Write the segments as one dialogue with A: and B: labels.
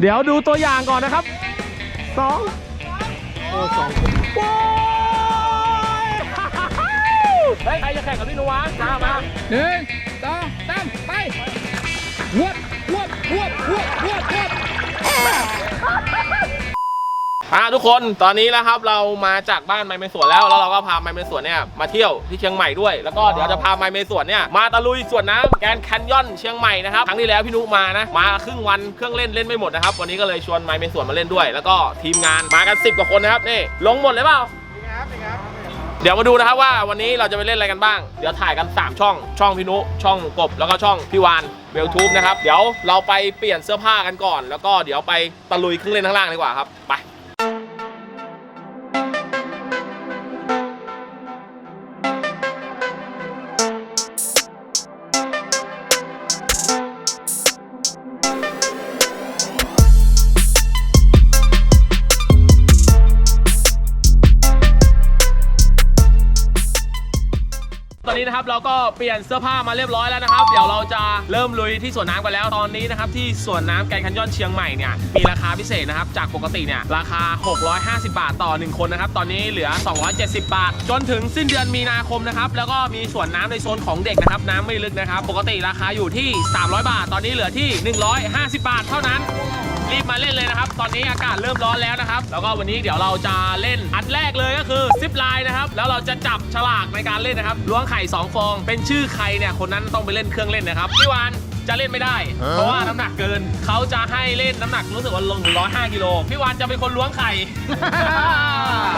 A: เดี๋ยวดูตัวอย่างก่อนนะครับสองโอ้สองโอ้ยเฮ้ยใครจะแข่งกับพี่นุวะมามา
B: หนึ่งสองสามไปวบวบวบวบวบวบ
A: อ่าทุกคนตอนนี้นะครับเรามาจากบ้านไมเมสวนแล้วแล้วเราก็พาไมเมสวนเนี่ยมาเที่ยวที่เชียงใหม่ด้วย แล้วก็เดี๋ยวจะพาไมเมสวนเนี่ยมาตะลุยสวนน้ำแกรนด์แคนยอนเชียงใหม่นะครับครั้งที่แล้วพี่นุมานะมาครึ่งวันเครื่องเล่นเล่นไม่หมดนะครับวันนี้ก็เลยชวนไมเมสวนมาเล่นด้วย แล้วก็ทีมงานมากัน10กว่าคนนะครับนี่ลงหมดเลยเปล่าเดี๋ยวมาดูนะครับว่าวันนี้เราจะไปเล่นอะไรกันบ้าง เดี๋ยวถ่ายกัน 3 ช่อง ช่องพี่นุ ช่องกบ แล้วก็ช่องพี่วานเบลทูบนะครับ เดี๋ยวเราไปเปลี่ยนเสื้อผ้ากันก่อน แล้วก็เดี๋ยวไปตะลุยเครื่องเล่นข้างล่างดีกว่าครับ ไป นี้นะครับเราก็เปลี่ยนเสื้อผ้ามาเรียบร้อยแล้วนะครับ เดี๋ยวเราจะเริ่มลุยที่สวนน้ำกันแล้วตอนนี้นะครับที่สวนน้ำแกรนด์คันยอนเชียงใหม่เนี่ยมีราคาพิเศษนะครับจากปกติเนี่ยราคา 650 บาทต่อ 1 คนนะครับตอนนี้เหลือ 270 บาท จนถึงสิ้นเดือนมีนาคมนะครับแล้วก็มีสวนน้ำในโซนของเด็กนะครับน้ำไม่ลึกนะครับปกติราคาอยู่ที่ 300 บาท ตอนนี้เหลือที่ 150 บาทเท่านั้น รีบมาเล่นเลยนะครับ ตอนนี้อากาศเริ่มร้อนแล้วนะครับ แล้วก็วันนี้เดี๋ยวเราจะเล่นอันแรกเลยก็คือซิปไลน์นะครับ แล้วเราจะจับฉลากในการเล่นนะครับ ล้วงไข่2ฟอง เป็นชื่อใครเนี่ยคนนั้นต้องไปเล่นเครื่องเล่นนะครับพี่วานจะเล่นไม่ได้ เพราะว่าน้ำหนักเกิน เขาจะให้เล่นน้ำหนักรู้สึกว่าลงถึง105กิโล พี่วานจะเป็นคนล้วงไข่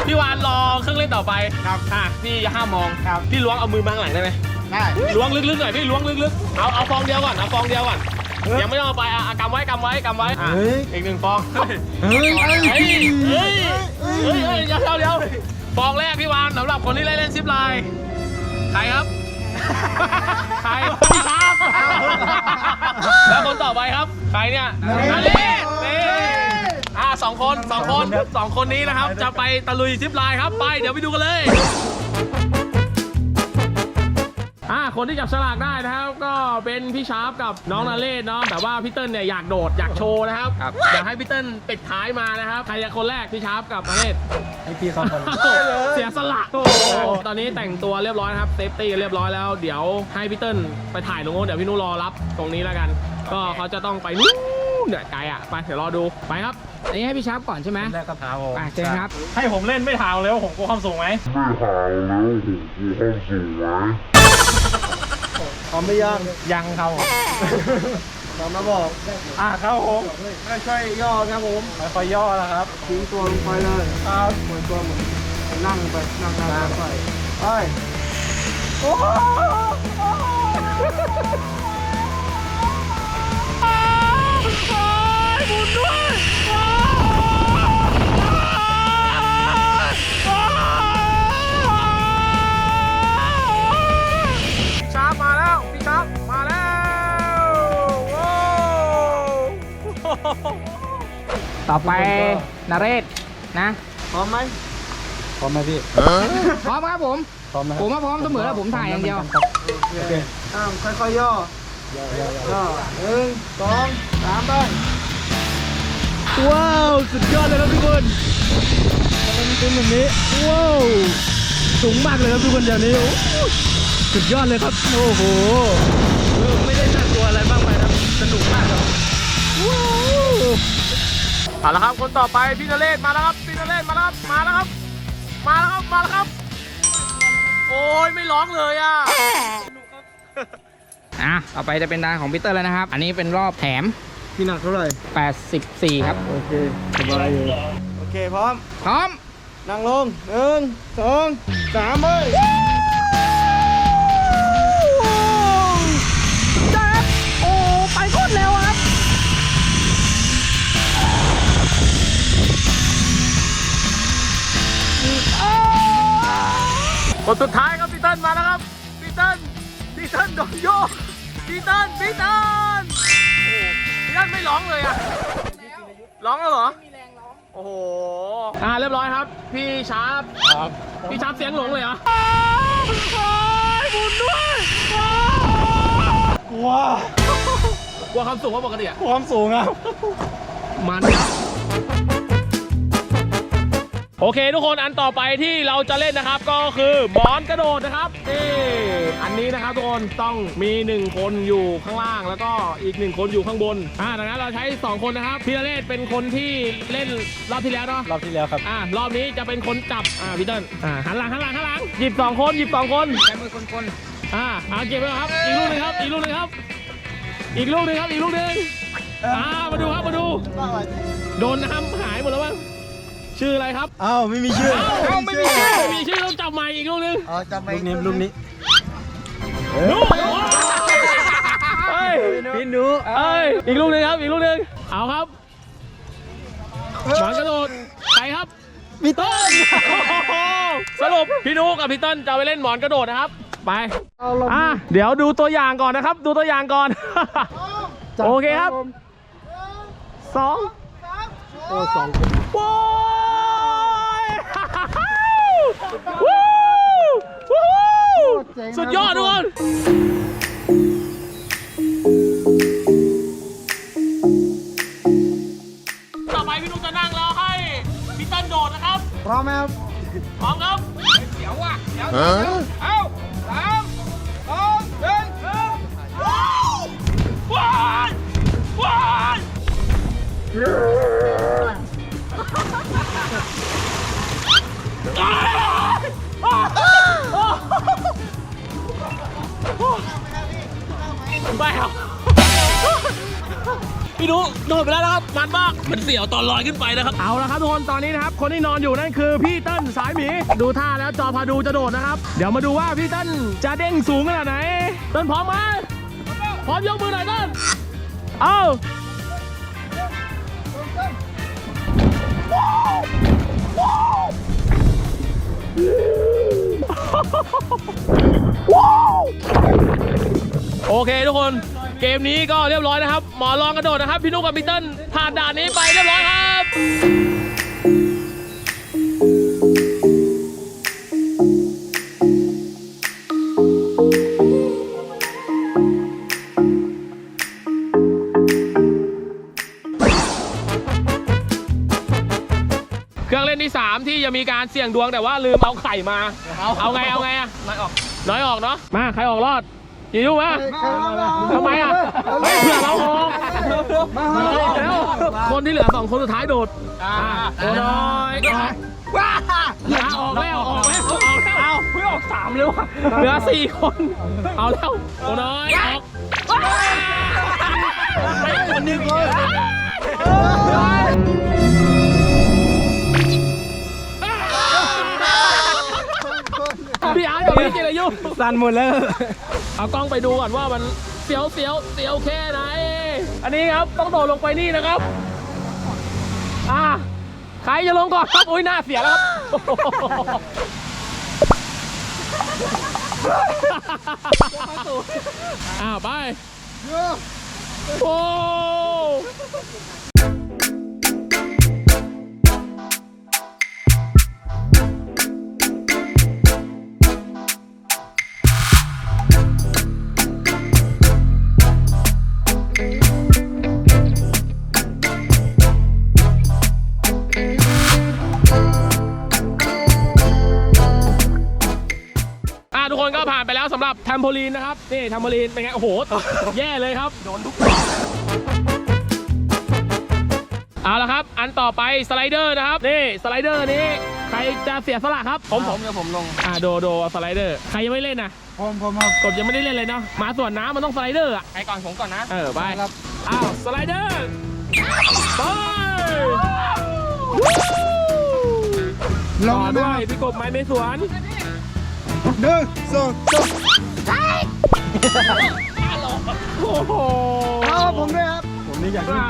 A: พี่วานรอเครื่องเล่นต่อไป
B: ครับ
A: ค่ะพี่อย่าห้ามมอง
B: ครับ
A: พี่ล้วงเอามือมาข้างหลังได้ไหม
B: ได้
A: ล้วงลึกๆหน่อยพี่ล้วงลึกๆ เอาเอาฟองเดียวก่อน เอาฟองเดียวก่อน ยังไม่ต้องเอาไปอะอะกำไว้กำไว้กำไว้อะ
B: เฮ้ย
A: อีกหนึ่งฟองเฮ้ย
B: เฮ้ย
A: เฮ้ยเฮ้ยเฮ้ยเฮ้ยเดี๋ยวเดี๋ยวเดี๋ยวฟองแรกพี่วานสำหรับคนที่เล่นเล่นซิปไลน์ใครครับ ใครพี่ครับ แล้วคนต่อไปครับ ใครเนี่ยนาเล่นี่อะสองคนสองคนสองคนนี้นะครับ จะไปตะลุยซิปไลน์ครับไปเดี๋ยวไปดูกันเลยอ่า คนที่จับฉลากได้นะครับ ก็เป็นพี่ชาร์ปกับน้องนาเล่เนาะแต่ว่าพี่เติ้ลเนี่ยอยากโดดอยากโชว์นะครับ
B: ครับ
A: อยากให้พี่เติ้ลปิดท้ายมานะครับใครจะคนแรกพี่ชาร์ปกับนาเล่
B: ให้พี่เขาคน
A: เสียสละตอนนี้แต่งตัวเรียบร้อยนะครับเซฟตี้เรียบร้อยแล้วเดี๋ยวให้พี่เติ้ลไปถ่ายตรงโน้นเดี๋ยวพี่นุรอรับตรงนี้แล้วกัน ก็เขาจะต้องไปนู่นเนี่ยไกลอะไปเดี๋ยวรอดูไปครับ
B: อันนี้ให้พี่ชาร์ปก่อนใช่ไหม
C: แรกก็ถามผม
B: อะเชิญครับ
C: ให้ผมเล่นไม่ถามเลยว่าผมกลัวความสูงไหม
D: พร้อมไม่ยัง
C: ยังครับผม
D: พร้อมมาบอก
C: อะครับผม
D: ค่อยๆย่อครับผม
C: ค่อยๆย่อแล้วครับ
D: ทิ้งตัวลงไปเลยครับเหมือนตัวเหมือนนั่งไปนั่งนั่งไปไปโอ้โห
A: พี่
B: ต่อไปนาเรศนะ
D: พร้อมไหม
C: พร้อมไหมพี่
B: พร้อมครับผม
C: พร้อมไหม
B: ผมว่าพร้อมเสมอแล้วผมถ่ายอย่างเดียว
D: โอเคอ้าวค่อยๆย่อย่อหนึ่งสองสามไป
A: ว้าว สุดยอดเลยครับทุกคนมันเป็นแบบนี้ ว้าว สูงมากเลยครับทุกคนเดี๋ยวนี้โอ้โหสุดยอดเลยครับ โอ้โหเออไม่ได้น่ากลัวอะไรมากไปครับ สนุก เอาละครับคนต่อไปพี่นเรศมาแล้วครับพี่นเรศมาแล้วครับมาแล้วครับ มาแล้วครับมาแล้วครับ โอ้ยไม่ร้องเลยอะ
B: อะต่อไปจะเป็นดานของพีเตอร์แล้วนะครับ อันนี้เป็นรอบแถม
D: พี่หนักเท่าไหร่
B: 84 ครับ
D: โอเคสบายอยู่โอเคพร้อม
B: พร้อม
D: นั่งลงหนึ่งสองสามไป
B: โค
A: นสุดท้ายครับพี่เติ้ลมาแล้วครับพี่เติ้ลพี่เติ้ลโดนโยกพี่เติ้ลพี่เติ้ลโอ้พี่เติ้ลไม่ร้องเลยอะร้องแล้วเหรอไม่มีแรงร้องโอ้โหอ่าเรียบร้อยครับ พี่ชาร์ป
C: ครับ
A: พี่ชาร์ปเสียงหลงเลยเหรอบุญด้วย
C: กลัว
A: กลัวความสูงกว่าปกติอะ
C: กลัวความสูงครับ
A: มันครับ โอเค ทุกคนอันต่อไปที่เราจะเล่นนะครับ ก็คือหมอนกระโดดนะครับนี่อันนี้นะครับทุกคนต้องมีหนึ่งคนอยู่ข้างล่าง แล้วก็อีกหนึ่งคนอยู่ข้างบนอ่าดังนั้นเราใช้สองคนนะครับพี่นเรศเป็นคนที่เล่นรอบที่แล้วเนาะ
C: รอบที่แล้วครับ
A: อ่ารอบนี้จะเป็นคนจับอ่าพี่เติ้ลอ่าหันหลังหันหลังหันหลังหยิบสองคนหยิบสองคน
B: ใช้มือคน
A: อ่าอ่าเก็บไว้ครับ อีกลูกหนึงครับ อีกลูกหนึงครับ อีกลูกหนึงครับอีกลูกหนึงอ่ามาดูครับมาดู โดนน้ำหายหมดแล้วมั้ง ชื่ออะไรครับ
C: อ้าวไม่มีชื่อ
A: เอ้าไม่มีชื่อไม่มีชื่อต้องจับใหม่อีกลูกหนึง
D: อ๋อจำไม่
C: ลูกนี้ลูกนี้
A: ลูกเฮ้ย
C: พี่นุ
A: เอ้ย อีกลูกหนึงครับ อีกลูกหนึง เอาครับหมอนกระโดดใครครับ
C: พี่ต้น
A: สรุปพี่นุกับพี่เติ้ลจะไปเล่นหมอนกระโดดนะครับ ไป อะ เดี๋ยวดูตัวอย่างก่อนนะครับ ดูตัวอย่างก่อน โอเคครับสอง
C: โอ้สอง
A: โว้ย วู้วู้สุดยอดทุกคนต่อไปพี่นุกจะนั่งแล้วให้พี่เติ้ลโดดนะครับ
D: พร้อมไหมครับ
A: พร้อมครับ
B: ๆเดี๋ยวว่ะเดี๋ยวเดี๋ยวเอ้าสามสองหนึ่ง
A: ว้ายว้าย ไม่ครับพี่นุโดดไปแล้วนะครับมันมากมันเสียวตอนลอยขึ้นไปนะครับ เอาละครับทุกคนตอนนี้นะครับคนที่นอนอยู่นั่นคือพี่เติ้ลสายหมีดูท่าแล้วจอพาดูจะโดดนะครับ เดี๋ยวมาดูว่าพี่เติ้ลจะเด้งสูงขนาดไหนเติ้ลพร้อมไหมพร้อมยกมือหน่อยเติ้ลเอา โอเคทุกคนเกมนี้ก็เรียบร้อยนะครับ หมอลองกระโดดนะครับ พี่นุ๊กกับพี่เติ้ลผ่านด่านนี้ไปเรียบร้อยครับ จะมีการเสี่ยงดวงแต่ว่าลืมเอาไข่มา เอาไงเอาไงอะน้อยออก น้อยออกเนาะ มาใครออกรอดจียุ่มาทำไมอะเฮ้ยเผื่อเราออกแล้วคนที่เหลือสองคนสุดท้ายโดดอ่าโดดน้อยว้าออกแล้วออกแล้วออกแล้วเอาเพื่อออกสามเลยว่ะเหลือสี่คน เอาแล้วโดดน้อยออกไปคนหนึงพี่อา กับพี่จิรายุ
C: สั่นหมดแล้ว
A: เอากล้องไปดูก่อนว่ามันเสียวเสียวเสียวแค่ไหน อันนี้ครับต้องโดดลงไปนี่นะครับ อ่าใครจะลงก่อนครับ อุ้ยหน้าเสียแล้วครับอ้าวไปโอ้ แล้วสำหรับแทมโพลีนนะครับ นี่แทมโพลีนเป็นไง โอ้โห แย่เลยครับ โดนทุกเอาละครับ อันต่อไปสไลเดอร์นะครับ นี่สไลเดอร์นี้ ใครจะเสียสละครับ ผมผม
B: เดี๋ยวผมลง
A: อ่าโดโดสไลเดอร์ ใครยังไม่เล่นนะ
D: ผมผมครับ
A: กบยังไม่ได้เล่นเลยเนาะมาส่วนน้ำมันต้องสไลเดอร์อะ
B: ไปก่อนผมก่อนนะ
A: เออไป
D: ครับ
A: อ้าวสไลเดอร์ไป
D: ล
A: ต่
D: ง
A: อ
D: ด้
A: ด้
D: ว
A: วยยพี่กบไม้ไม่สวน
D: หนึ่งสองสาม
A: โอ้โห
D: เอาผมด้วยครับ
C: ผมนี่อยาก
A: อ่า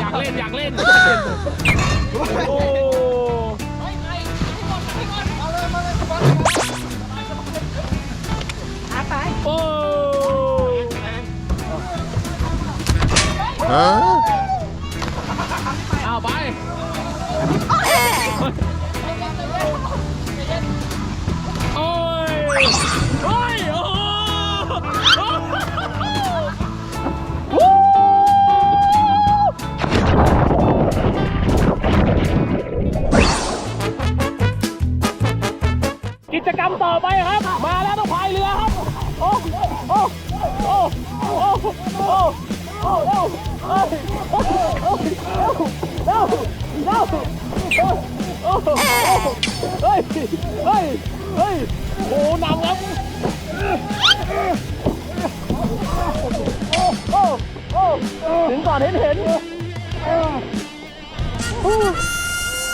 A: อยากเล่นอยากเล่นโอ้โอ้เอ ครับ มาแล้วต้องพายเรือครับ โอ้ โอ้ โอ้ โอ้ โอ้ โอ้ โอ้โอ้โอ้โอ้โอ้โอ้เฮ้ย เฮ้ย เฮ้ย โอ้โอ้รับโอ้โอ้ถึงก่อนเห็นเห็น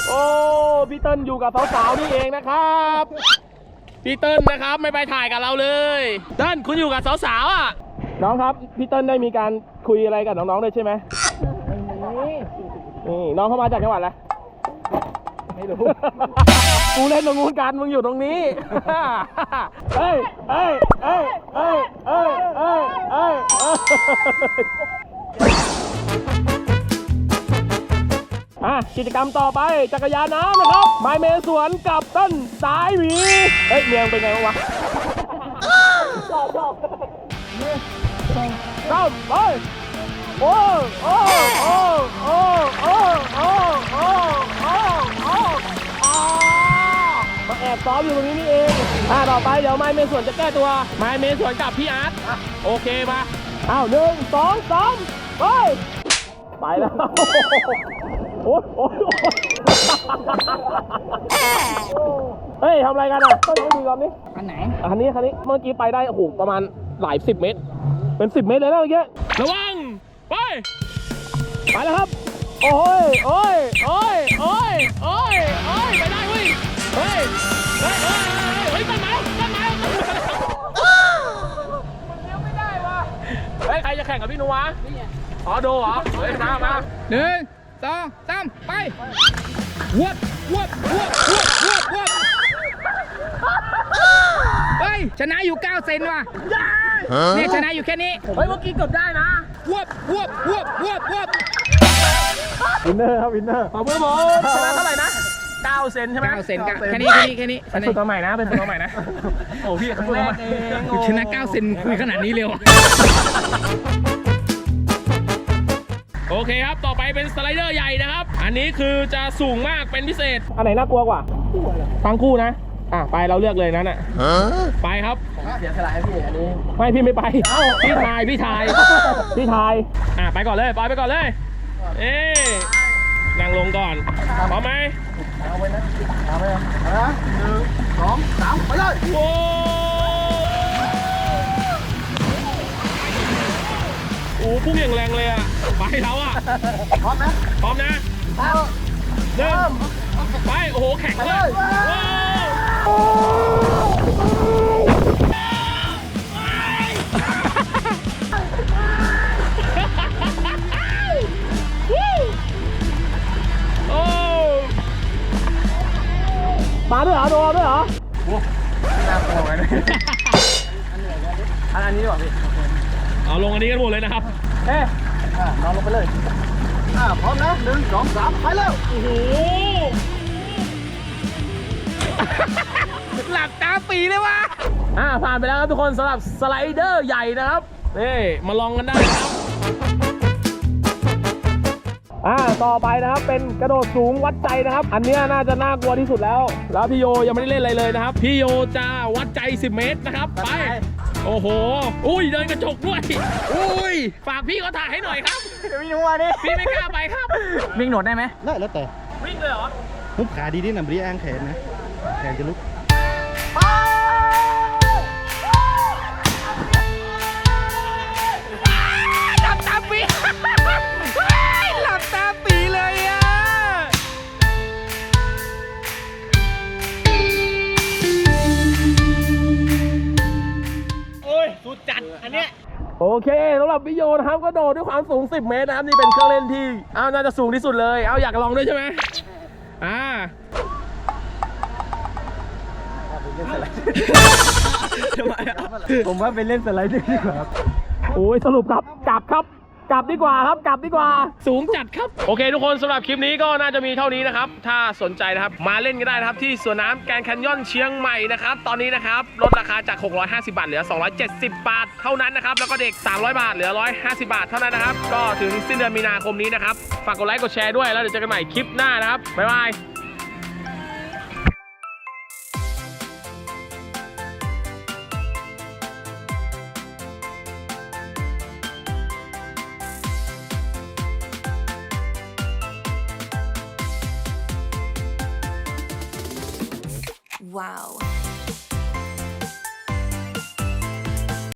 A: โอ้พี่เติ้ลอยู่กับสาวๆนี่เองนะครับ พี่เติ้ลนะครับไม่ไปถ่ายกับเราเลยเติ้ลคุณอยู่กับสาวๆอะ น้องครับพี่เติ้ลได้มีการคุยอะไรกับน้องๆด้วยใช่ไหมนี่น้องเข้ามาจากจังหวัดอะไรไม่รู้ กูเล่นตรงนู้นกันมึงอยู่ตรงนี้เฮ้ยเฮ้ยเฮ้ยเฮ้ยเฮ้ยเฮ้ยเฮ้ย อะกิจกรรมต่อไปจักรยานน้ำนะครับไม้เมสวนกับต้นสายหวีเฮ้ยเมียงเป็นไงบ้างวะชอบชอบชอบไปโอ้โอ้โอ้โอ้โอ้โอ้โอ้โอ้โอ้อ๋อมาแอบซ้อมอยู่ตรงนี้นี่เองอ่าต่อไปเดี๋ยวไม้เมสวนจะแก้ตัวไม้เมสวนกับพี่อาร์ตอะโอเคมาอ้าวหนึ่งสองสามไปไปแล้ว โอ้ยโอ้ยโอ้ยเฮ้ยทำอะไรกันอะต้องดูก่อนนี้
B: อันไหน
A: อันนี้คันนี้เมื่อกี้ไปได้โอ้โหประมาณหลายสิบเมตร เป็นสิบเมตรเลยนะเมื่อกี้ระวังไปไปแล้วครับ โอ้ยโอ้ยโอ้ยโอ้ยโอ้ยโอ้ยไปได้เว้ยเฮ้ยเฮ้ยเฮ้ยเฮ้ยต้นไม้ต้นไม้ต้นไม้มันเลี้ยวไม่ได้วะเฮ้ยใครจะแข่งกับพี่นุวะอ๋อโดเหรอเฮ้ยมามา
B: หนึ่ง สองสามไปวบวบวบวบวบวบเฮ้ย ชนะอยู่ 9 เซนว่ะเนี่ยชนะอยู่แค่นี้
A: เฮ้ยเมื่อกี้เกือบได้นะ
B: วบวบวบวบวบ
C: วินเนอร์ครับวินเนอร์
A: ขอบคุณผมชนะเท่าไหร่นะ9เซนใช่ไหม
B: 9เซนกะแค่นี้แค่นี้แค่นี้
A: เป็นฝึกมาใหม่นะเป็นฝึกมาใหม่นะโอ้พี่ครั้งแรกเอง
B: ชนะ9เซนคุยขนาดนี้เร็ว
A: โอ เคครับ ต่อไปเป็นสไลเดอร์ใหญ่นะครับ อันนี้คือจะสูงมากเป็นพิเศษ อันไหนน่ากลัวกว่าทั้งคู่นะ อะ ไปเราเลือกเลยนั้นอะไปครับ
D: เสียสละให้พี่อันนี้
A: ไม่พี่ไม่ไป พี่ทายพี่ทายพี่ทาย อะไปก่อนเลยไปไปก่อนเลย เอ๊นั่งลงก่อนพร้อมไหม
D: เอาไว้นะเอาไว้นะเอานะหนึ่งสองสามไปเลย
A: โอ้โอ้พุ่งอย่างแรงเลยอะ ไปแล้วอะ
D: พร้อมนะ
A: พร้อมนะ
D: เอา
A: หนึ่งไป โอ้โห แข็งเลยว้าวโอ้มาด้วยเหรอโดนด้วยเหรอ
D: น่ากลัวเลยอันอันนี้ดีกว่าพี่
A: เอาลงอันนี้กันหมดเลยนะครับ
D: เอ๊ะอะนอนลงไปเลยอ่าพร้อมนะหนึ่งสองสามไปเลย
A: โอ้โห
B: หลับตาปีเลยว่ะ
A: อ่าผ่านไปแล้วครับทุกคนสำหรับสไลเดอร์ใหญ่นะครับนี่มาลองกันได้นะครับอ่าต่อไปนะครับเป็นกระโดดสูงวัดใจนะครับ อันเนี้ยน่าจะน่ากลัวที่สุดแล้ว แล้วพี่โยยังไม่ได้เล่นอะไรเลยนะครับ พี่โยจะวัดใจ 10 เมตรนะครับ ไป โอ้โห อุ้ยเดินกระจกด้วย อุ้ย ฝากพี่เขาถ่ายให้หน่อยครับ
D: พี่นุ้มาดิ
A: พี่ไม่กล้าไปครับ
B: วิ่งโหนดได้ไหม
C: ได้แล้วแต่
A: วิ่งเลยเหรอ
C: มุกขาดีนี่หนำรีแองแขนนะ แขนจะลุก
B: ห
A: โอเคสำหรับพี่โยนะครับก็โดดด้วยความสูง 10 เมตรนะครับนี่เป็นเครื่องเล่นที่เอาน่าจะสูงที่สุดเลย เอาอยากลองด้วยใช่ไหมอ่า
C: ผมว่าไปเล่นสไลด์ดีกว่าครับ
A: โอ้ยสรุปครับกลับครับ กลับดีกว่าครับกลับดีกว่า สูงจัดครับ โอเคทุกคนสำหรับคลิปนี้ก็น่าจะมีเท่านี้นะครับ ถ้าสนใจนะครับ มาเล่นกันได้นะครับ ที่สวนน้ำแกรนด์แคนยอนเชียงใหม่นะครับ ตอนนี้นะครับลดราคาจาก 650 บาทเหลือ 270 บาท เท่านั้นนะครับ แล้วก็เด็ก 300 บาทเหลือ 150 บาทเท่านั้นนะครับ ก็ถึงสิ้นเดือนมีนาคมนี้นะครับ ฝากกดไลค์กดแชร์ด้วย แล้วเดี๋ยวเจอกันใหม่คลิปหน้านะครับบ๊ายบาย